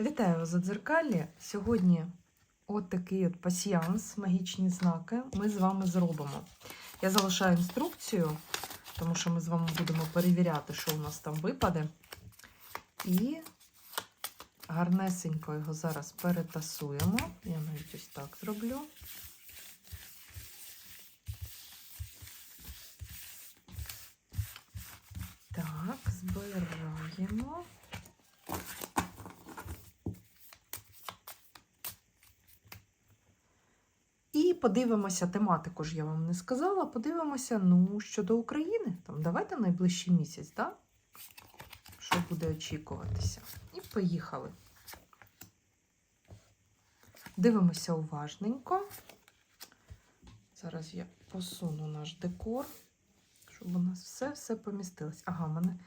Вітаю вас дзеркалі. Сьогодні от такий от пасіянс, магічні знаки ми з вами зробимо. Я залишаю інструкцію, тому що ми з вами будемо перевіряти, що у нас там випаде. І гарнесенько його зараз перетасуємо. Я навіть ось так зроблю. Так, збираємо. І подивимося тематику ж я вам не сказала. Подивимося, ну, щодо України. Там давайте найближчий місяць, да? що буде очікуватися. І поїхали. Дивимося уважненько. Зараз я посуну наш декор, щоб у нас все-все помістилось. Ага, в мене,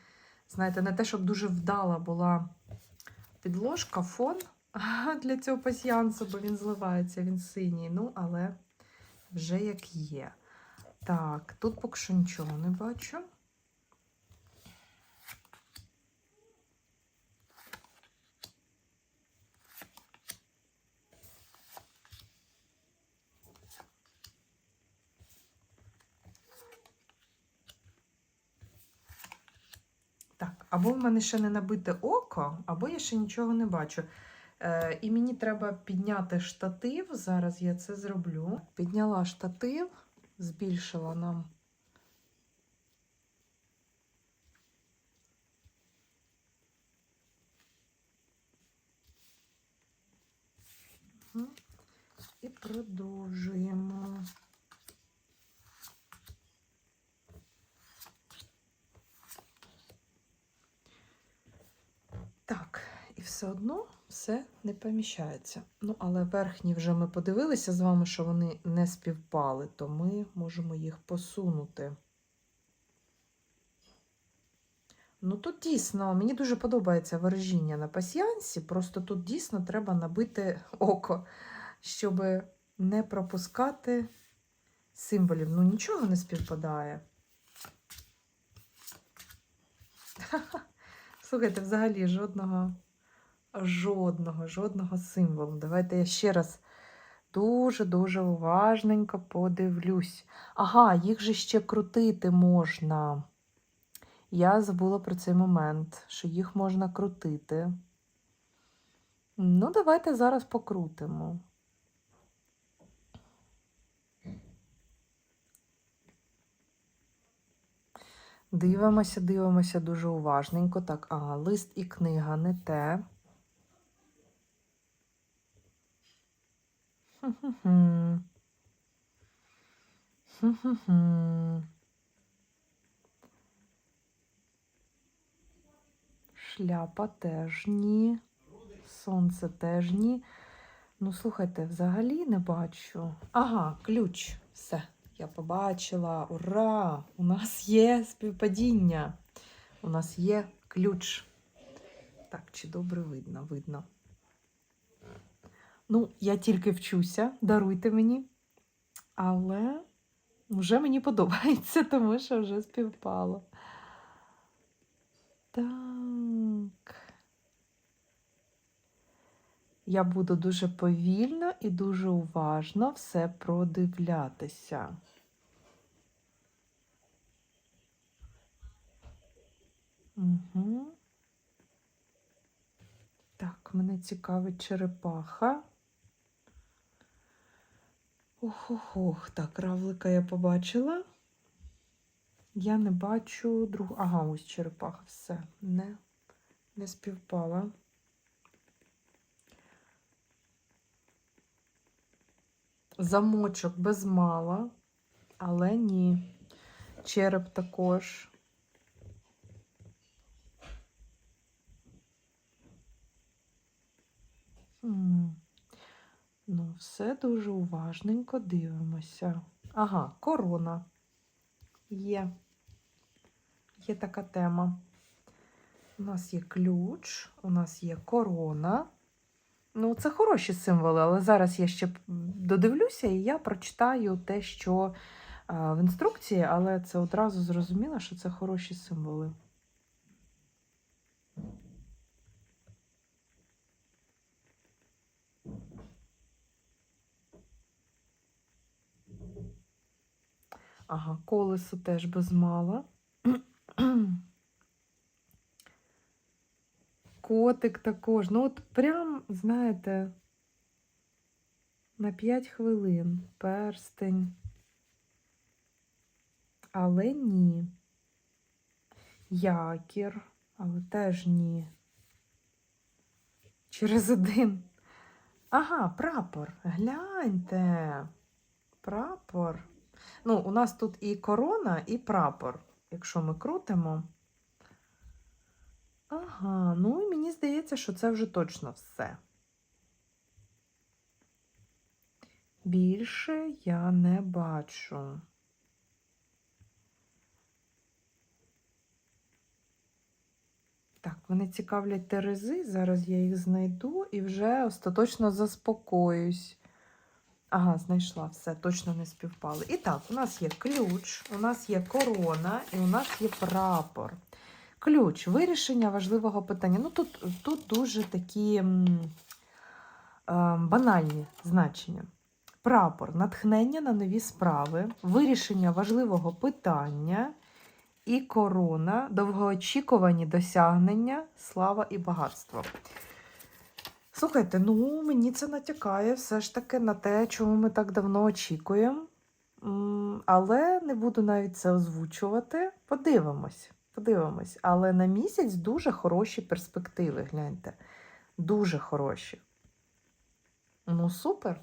знаєте, не те, щоб дуже вдала була підложка, фон для цього пасіянсу, бо він зливається, він синій. Ну, але вже як є. Так, тут поки що нічого не бачу. Так, або в мене ще не набите око, або я ще нічого не бачу. Е, і мені треба підняти штатив. Зараз я це зроблю. Підняла штатив, збільшила нам. І продовжуємо. Так, і все одно все не поміщається. Ну, але верхні вже ми подивилися з вами, що вони не співпали, то ми можемо їх посунути. Ну, тут дійсно, мені дуже подобається виражіння на пасіянсі, просто тут дійсно треба набити око, щоб не пропускати символів. Ну, нічого не співпадає. Слухайте, взагалі жодного, жодного, жодного символу. Давайте я ще раз дуже-дуже уважненько подивлюсь. Ага, їх же ще крутити можна. Я забула про цей момент, що їх можна крутити. Ну, давайте зараз покрутимо. Дивимося, дивимося дуже уважненько. Так, ага, лист і книга не те. Шляпа теж ні. Сонце теж ні. Ну, слухайте, взагалі не бачу. Ага, ключ. Все. Я побачила. Ура! У нас є співпадіння. У нас є ключ. Так, чи добре видно? Видно. Ну, я тільки вчуся, даруйте мені. Але вже мені подобається, тому що вже співпало. Так. Я буду дуже повільно і дуже уважно все продивлятися. Угу. Так, мене цікавить черепаха. Ох-ох-ох. Так, равлика я побачила. Я не бачу другу. Ага, ось черепаха, все, не, не співпала. Замочок без мала, але ні. Череп також. Хм. Ну, все дуже уважненько дивимося. Ага, корона. Є. Є така тема. У нас є ключ, у нас є корона. Ну, це хороші символи, але зараз я ще додивлюся і я прочитаю те, що в інструкції, але це одразу зрозуміло, що це хороші символи. Ага, колесо теж без мала. Котик також. Ну, от прям, знаєте, на 5 хвилин перстень. Але ні. Якір, але теж ні. Через один. Ага, прапор. Гляньте. Прапор. Ну, у нас тут і корона, і прапор, якщо ми крутимо. Ага, ну і мені здається, що це вже точно все. Більше я не бачу. Так, вони цікавлять терези. Зараз я їх знайду і вже остаточно заспокоюсь. Ага, знайшла все, точно не співпали. І так, у нас є ключ, у нас є корона і у нас є прапор. Ключ вирішення важливого питання. Ну, тут, тут дуже такі м, е, банальні значення. Прапор натхнення на нові справи, вирішення важливого питання і корона, довгоочікувані досягнення, слава і багатство. Слухайте, ну мені це натякає все ж таки на те, чого ми так давно очікуємо. Але не буду навіть це озвучувати. Подивимось, подивимось. Але на місяць дуже хороші перспективи, гляньте. Дуже хороші. Ну, супер.